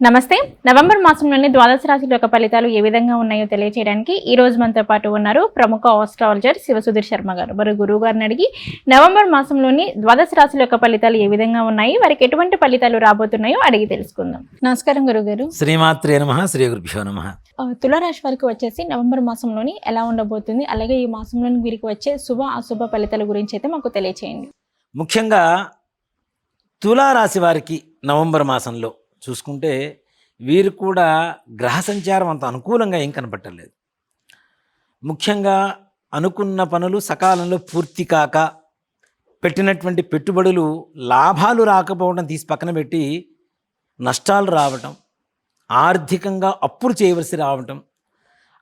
నమస్తే. నవంబర్ మాసంలోని ద్వాదశ రాశుల యొక్క ఫలితాలు ఏ విధంగా ఉన్నాయో తెలియజేయడానికి ఈ రోజు మనతో పాటు ఉన్నారు ప్రముఖ ఆస్ట్రాలజర్ శివసుధీర్ శర్మ గారు. మరి గురువు గారిని అడిగి నవంబర్ మాసంలోని ద్వాదశ రాశుల యొక్క ఫలితాలు ఏ విధంగా ఉన్నాయి వారికి ఎటువంటి ఫలితాలు రాబోతున్నాయో అడిగి తెలుసుకుందాం. నమస్కారం గురుగారు. శ్రీమాత్రే నమ శ్రీ గురుభ్యో నమ. తులారాశి వారికి వచ్చేసి నవంబర్ మాసంలోని ఎలా ఉండబోతుంది అలాగే ఈ మాసంలోని వీరికి వచ్చే శుభ అశుభ ఫలితాల గురించి అయితే మాకు తెలియచేయండి. ముఖ్యంగా తులారాశి వారికి నవంబర్ మాసంలో చూసుకుంటే వీరు కూడా గ్రహ సంచారం అంత అనుకూలంగా ఏం కనపట్టలేదు. ముఖ్యంగా అనుకున్న పనులు సకాలంలో పూర్తి కాక పెట్టినటువంటి పెట్టుబడులు లాభాలు రాకపోవడం తీసి పక్కన పెట్టి నష్టాలు రావటం ఆర్థికంగా అప్పులు చేయవలసి రావటం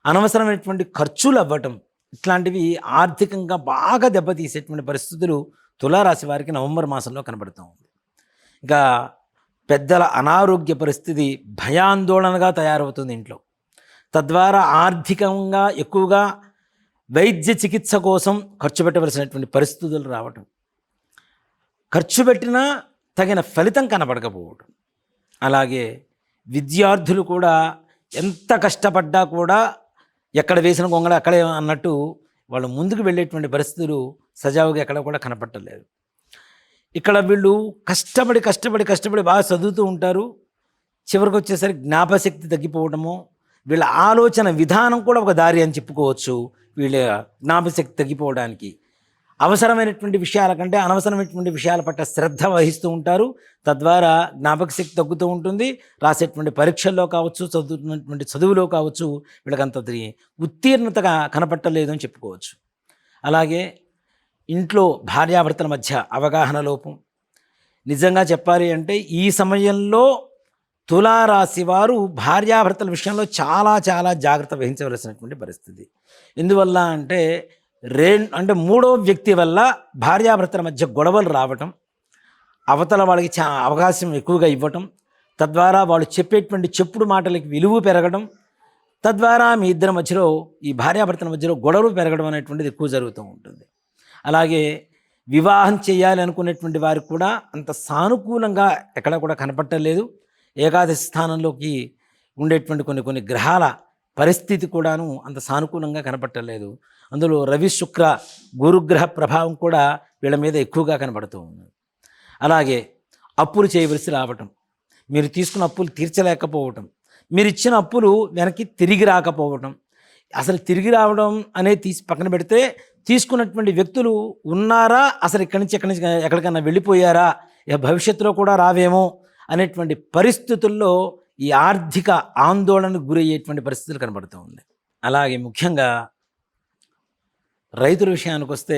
అనవసరమైనటువంటి ఖర్చులు అవ్వటం ఇట్లాంటివి ఆర్థికంగా బాగా దెబ్బతీసేటువంటి పరిస్థితులు తులారాశి వారికి నవంబర్ మాసంలో కనబడుతూ ఉంది. ఇంకా పెద్దల అనారోగ్య పరిస్థితి భయాందోళనగా తయారవుతుంది ఇంట్లో. తద్వారా ఆర్థికంగా ఎక్కువగా వైద్య చికిత్స కోసం ఖర్చు పెట్టవలసినటువంటి పరిస్థితులు రావటం. ఖర్చు పెట్టినా తగిన ఫలితం కనపడకపోవటం అలాగే విద్యార్థులు కూడా ఎంత కష్టపడ్డా కూడా ఎక్కడ వేసిన గొంగళ అక్కడే అన్నట్టు వాళ్ళు ముందుకు వెళ్ళేటువంటి పరిస్థితులు సజావుగా ఎక్కడ కూడా కనపట్టలేదు ఇక్కడ వీళ్ళు కష్టపడి కష్టపడి కష్టపడి బాగా చదువుతూ ఉంటారు. చివరికి వచ్చేసరికి జ్ఞాపశక్తి తగ్గిపోవడము వీళ్ళ ఆలోచన విధానం కూడా ఒక దారి అని చెప్పుకోవచ్చు వీళ్ళ జ్ఞాపశక్తి తగ్గిపోవడానికి. అవసరమైనటువంటి విషయాల కంటే అనవసరమైనటువంటి విషయాల పట్ల శ్రద్ధ వహిస్తూ ఉంటారు. తద్వారా జ్ఞాపక శక్తి తగ్గుతూ ఉంటుంది. రాసేటువంటి పరీక్షల్లో కావచ్చు చదువుతున్నటువంటి చదువులో కావచ్చు వీళ్ళకంత ఉత్తీర్ణతగా కనపట్టలేదు అని చెప్పుకోవచ్చు. అలాగే ఇంట్లో భార్యాభర్తల మధ్య అవగాహన లోపం. నిజంగా చెప్పాలి అంటే ఈ సమయంలో తులారాశి వారు భార్యాభర్తల విషయంలో చాలా చాలా జాగ్రత్త వహించవలసినటువంటి పరిస్థితి. ఎందువల్ల అంటే రే అంటే మూడో వ్యక్తి వల్ల భార్యాభర్తల మధ్య గొడవలు రావటం అవతల వాళ్ళకి చా అవకాశం ఎక్కువగా ఇవ్వటం తద్వారా వాళ్ళు చెప్పేటువంటి చెప్పుడు మాటలకి విలువ పెరగడం తద్వారా మీ ఇద్దరి మధ్యలో ఈ భార్యాభర్తల మధ్యలో గొడవలు పెరగడం అనేటువంటిది ఎక్కువ జరుగుతూ ఉంటుంది. అలాగే వివాహం చేయాలి అనుకునేటువంటి వారికి కూడా అంత సానుకూలంగా ఎక్కడ కూడా కనపట్టలేదు ఏకాదశి స్థానంలోకి ఉండేటువంటి కొన్ని కొన్ని గ్రహాల పరిస్థితి కూడాను అంత సానుకూలంగా కనపట్టలేదు అందులో రవి శుక్ర గురుగ్రహ ప్రభావం కూడా వీళ్ళ మీద ఎక్కువగా కనబడుతూ ఉంది. అలాగే అప్పులు చేయవలసి రావటం మీరు తీసుకున్న అప్పులు తీర్చలేకపోవటం మీరు ఇచ్చిన అప్పులు వెనక్కి తిరిగి రాకపోవటం అసలు తిరిగి రావడం అనేది తీసి పక్కన పెడితే తీసుకున్నటువంటి వ్యక్తులు ఉన్నారా? అసలు ఇక్కడి నుంచి ఎక్కడి నుంచి ఎక్కడికన్నా వెళ్ళిపోయారా? ఇక భవిష్యత్తులో కూడా రావేమో అనేటువంటి పరిస్థితుల్లో ఈ ఆర్థిక ఆందోళనకు గురయ్యేటువంటి పరిస్థితులు కనబడుతూ ఉంది అలాగే ముఖ్యంగా రైతుల విషయానికి వస్తే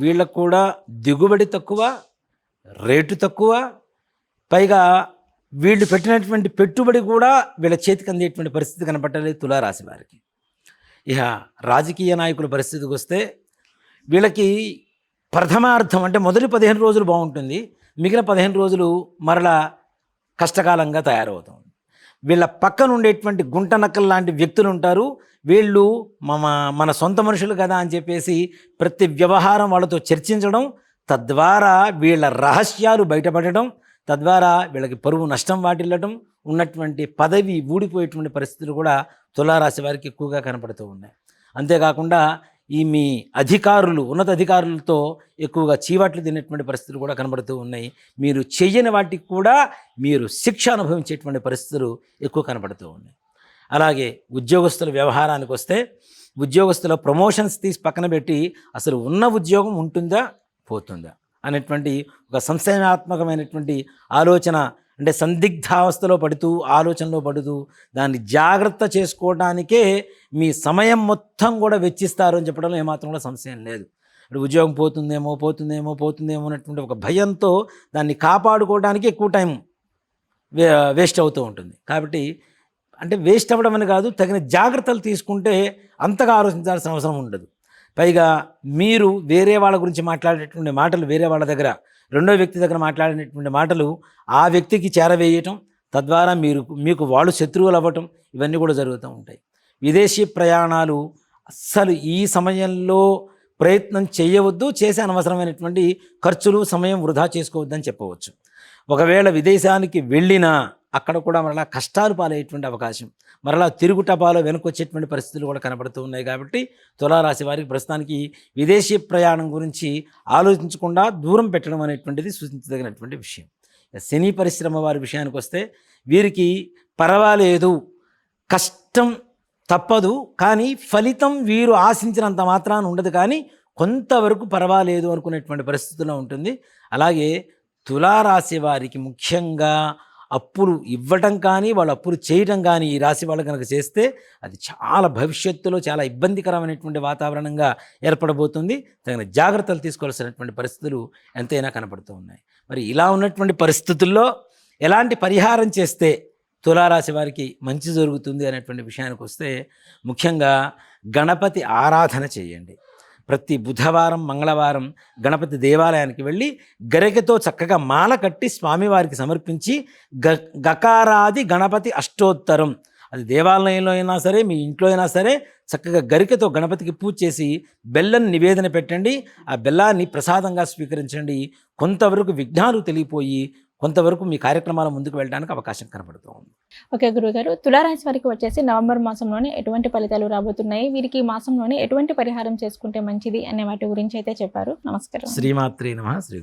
వీళ్ళకు కూడా దిగుబడి తక్కువ రేటు తక్కువ పైగా వీళ్ళు పెట్టినటువంటి పెట్టుబడి కూడా వీళ్ళ చేతికి అందేటువంటి పరిస్థితి కనపట్టలేదు తులారాశి వారికి. ఇక రాజకీయ నాయకుల పరిస్థితికి వస్తే వీళ్ళకి ప్రథమార్థం అంటే మొదటి పదిహేను రోజులు బాగుంటుంది. మిగిలిన పదిహేను రోజులు మరలా కష్టకాలంగా తయారవుతాం. వీళ్ళ పక్కన ఉండేటువంటి గుంట నక్కలు లాంటి వ్యక్తులు ఉంటారు. వీళ్ళు మన మన సొంత మనుషులు కదా అని చెప్పేసి ప్రతి వ్యవహారం వాళ్ళతో చర్చించడం తద్వారా వీళ్ళ రహస్యాలు బయటపడటం తద్వారా వీళ్ళకి పరువు నష్టం వాటిల్లటం ఉన్నటువంటి పదవి ఊడిపోయేటువంటి పరిస్థితులు కూడా తులారాశి వారికి ఎక్కువగా కనపడుతూ ఉన్నాయి. అంతేకాకుండా ఈ మీ అధికారులు ఉన్నత అధికారులతో ఎక్కువగా చీవాట్లు తినేటువంటి పరిస్థితులు కూడా కనబడుతూ ఉన్నాయి. మీరు చెయ్యని వాటికి కూడా మీరు శిక్ష అనుభవించేటువంటి పరిస్థితులు ఎక్కువ కనబడుతూ ఉన్నాయి. అలాగే ఉద్యోగస్తుల వ్యవహారానికి వస్తే ఉద్యోగస్తుల ప్రమోషన్స్ తీసి పక్కన పెట్టి అసలు ఉన్న ఉద్యోగం ఉంటుందా? పోతుందా? అనేటువంటి ఒక సంశయాత్మకమైనటువంటి ఆలోచన అంటే సందిగ్ధావస్థలో పడుతూ ఆలోచనలో పడుతూ దాన్ని జాగ్రత్త చేసుకోవడానికే మీ సమయం మొత్తం కూడా వెచ్చిస్తారు అని చెప్పడంలో ఏమాత్రం కూడా సంశయం లేదు. అంటే ఉద్యోగం పోతుందేమో పోతుందేమో పోతుందేమో అనేటువంటి ఒక భయంతో దాన్ని కాపాడుకోవడానికి ఎక్కువ టైం వే వేస్ట్ అవుతూ ఉంటుంది. కాబట్టి అంటే వేస్ట్ అవ్వడం అని కాదు తగిన జాగ్రత్తలు తీసుకుంటే అంతగా ఆలోచించాల్సిన అవసరం ఉండదు. పైగా మీరు వేరే వాళ్ళ గురించి మాట్లాడేటువంటి మాటలు వేరే వాళ్ళ దగ్గర రెండో వ్యక్తి దగ్గర మాట్లాడినటువంటి మాటలు ఆ వ్యక్తికి చేరవేయటం తద్వారా మీరు మీకు వాళ్ళు శత్రువులు అవ్వటం ఇవన్నీ కూడా జరుగుతూ ఉంటాయి. విదేశీ ప్రయాణాలు అస్సలు ఈ సమయంలో ప్రయత్నం చేయవద్దు చేసే అనవసరమైనటువంటి ఖర్చులు సమయం వృధా చేసుకోవద్దని చెప్పవచ్చు. ఒకవేళ విదేశానికి వెళ్ళినా అక్కడ కూడా మరలా కష్టాలు పాలయ్యేటువంటి అవకాశం. మరలా తిరుగుటపాలో వెనుకొచ్చేటువంటి పరిస్థితులు కూడా కనబడుతూ ఉన్నాయి కాబట్టి తులారాశి వారికి ప్రస్తుతానికి విదేశీ ప్రయాణం గురించి ఆలోచించకుండా దూరం పెట్టడం అనేటువంటిది సూచించదగినటువంటి విషయం. శని పరిశ్రమ వారి విషయానికి వస్తే వీరికి పర్వాలేదు కష్టం తప్పదు కానీ ఫలితం వీరు ఆశించినంత మాత్రాన ఉండదు కానీ కొంతవరకు పర్వాలేదు అనుకునేటువంటి పరిస్థితిలో ఉంటుంది. అలాగే తులారాశి వారికి ముఖ్యంగా అప్పులు ఇవ్వటం కానీ వాళ్ళు అప్పులు చేయటం కానీ ఈ రాశి వాళ్ళు కనుక చేస్తే అది చాలా భవిష్యత్తులో చాలా ఇబ్బందికరమైనటువంటి వాతావరణంగా ఏర్పడబోతుంది. తగిన జాగ్రత్తలు తీసుకోవాల్సినటువంటి పరిస్థితులు ఎంతైనా కనపడుతూ ఉన్నాయి. మరి ఇలా ఉన్నటువంటి పరిస్థితుల్లో ఎలాంటి పరిహారం చేస్తే తులారాశి వారికి మంచి జరుగుతుంది అనేటువంటి విషయానికి వస్తే ముఖ్యంగా గణపతి ఆరాధన చేయండి. ప్రతి బుధవారం మంగళవారం గణపతి దేవాలయానికి వెళ్ళి గరికతో చక్కగా మాల కట్టి స్వామివారికి సమర్పించి గ గకారాది గణపతి అష్టోత్తరం. అది దేవాలయంలో అయినా సరే మీ ఇంట్లో అయినా సరే చక్కగా గరికతో గణపతికి పూజ చేసి బెల్లం నివేదన పెట్టండి. ఆ బెల్లాన్ని ప్రసాదంగా స్వీకరించండి. కొంతవరకు విఘ్నాలు తెలియపోయి కొంతవరకు మీ కార్యక్రమాల ముందుకు వెళ్ళడానికి అవకాశం కనబడుతూ ఉంది ఓకే గురుగారు తులారాశి వారికి వచ్చేసి నవంబర్ మాసంలోనే ఎటువంటి ఫలితాలు రాబోతున్నాయి? వీరికి ఈ మాసంలోనే ఎటువంటి పరిహారం చేసుకుంటే మంచిది? అనే వాటి గురించి అయితే చెప్పారు. నమస్కారం. శ్రీమాత్రి నమ. శ్రీ